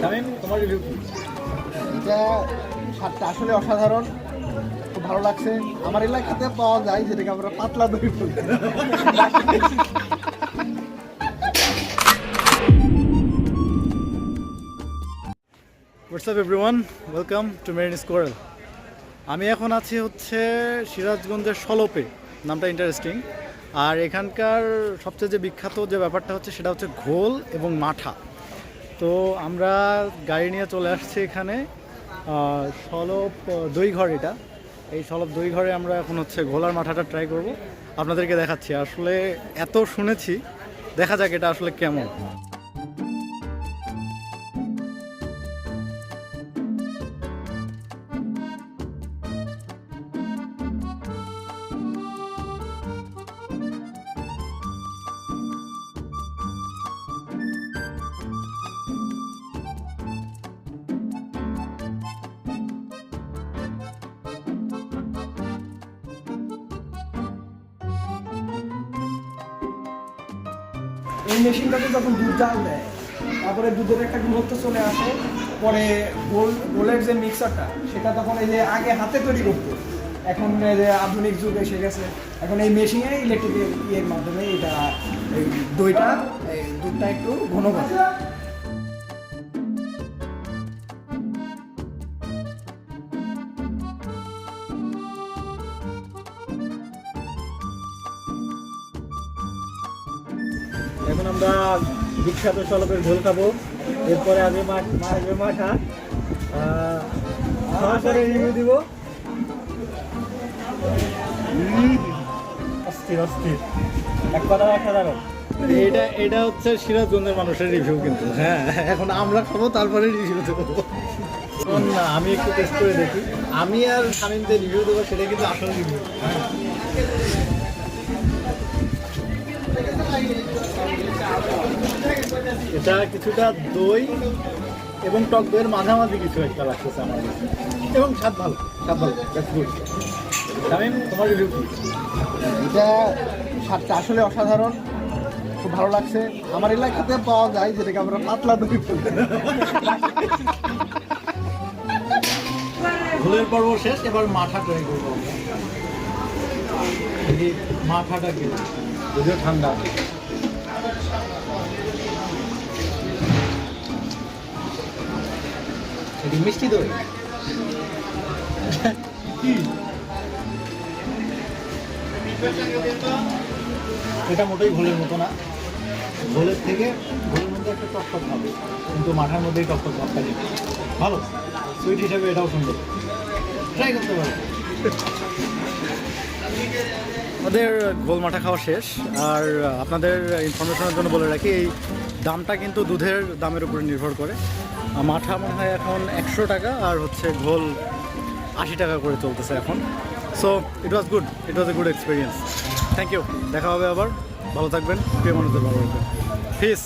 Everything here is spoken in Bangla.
শামিম তোমার রিভিউ কি? এটা স্বাদটা আসলে অসাধারণ। খুব ভালো লাগছে। আমার এলাকাতে পাওয়া যায় যেটাকে আমরা পাতলা দই বলি। What's up everyone welcome to Marine Squirrel আমি এখন আছি হচ্ছে সিরাজগঞ্জের সলপে। নামটা ইন্টারেস্টিং আর এখানকার সবচেয়ে যে বিখ্যাত যে ব্যাপারটা হচ্ছে সেটা হচ্ছে ঘোল এবং মাঠা। তো আমরা গাড়ি নিয়ে চলে আসছি এখানে। সলব সলপ ঘর এটা। এই সলপ দইঘরে আমরা এখন হচ্ছে ঘোলার মাথাটা ট্রাই করব। আপনাদেরকে দেখাচ্ছি। আসলে এত শুনেছি, দেখা যাক এটা আসলে কেমন। এই মেশিনটাতে যখন দুধ জাল দেয়, তারপরে দুধের একটা গুণত্ব চলে আসে, পরে গোল, গোলের যে মিক্সারটা সেটা তখন এই যে আগে হাতে তৈরি করতো, এখন যে আধুনিক যুগ এসে গেছে, এখন এই মেশিনে ইলেকট্রিক ইয়ের মাধ্যমে এটা দইটা দুধটা একটু ঘন করে। আমরা বিখ্যাত সলপের ঝোল খাব। এরপরে আগে মাছ আসবে মাঠা সরাসরি রিভিউ দিব। অস্থির অস্থির। এক কথা অসাধারণ। এটা এটা হচ্ছে সিরাজগঞ্জের মানুষের রিভিউ কিন্তু হ্যাঁ। এখন আমরা খাব তারপরে রিভিউ দেবো। এখন আমি একটু টেস্ট করে দেখি। আমি আর যে রিভিউ দেবো সেটা কিন্তু আসল রিভিউ এটা কিছুটা দই এবং টক দইয়ের মাঝামাঝি কিছু একটা লাগতেছে আমার কাছে। এবং স্বাদ ভালো স্বাদ ভালো শামিম তোমার রিভিউ কি এটা স্বাদটা আসলে অসাধারণ খুব ভালো লাগছে। আমার এলাকাতে পাওয়া যায় যেটাকে আমরা পাতলা দই বলি। ভুলের পর্ব শেষ এবার মাঠা ট্রাই করব। মাঠাটা কি? যদিও ঠান্ডা। মিষ্টি দই? এটা মোটেই ঘোলের মতো না। ঘোলের থেকে ঘোলের মধ্যে একটা টকটক ভাব কিন্তু মাঠার মধ্যেই টকটক ভাবটা নেই। ভালো সুইট হিসাবে এটাও সুন্দর। ট্রাই করতে পারো। আমাদের গোল মাঠা খাওয়া শেষ, আর আপনাদের ইনফরমেশনের জন্য বলে রাখি, এই দামটা কিন্তু দুধের দামের উপরে নির্ভর করে। মাঠা মনে হয় এখন একশো টাকা আর হচ্ছে ঘোল আশি টাকা করে চলতেছে এখন। So it was good it was a good experience thank you দেখা হবে আবার। ভালো থাকবেন। প্রিয় মানুষদের ভালো থাকবেন পিস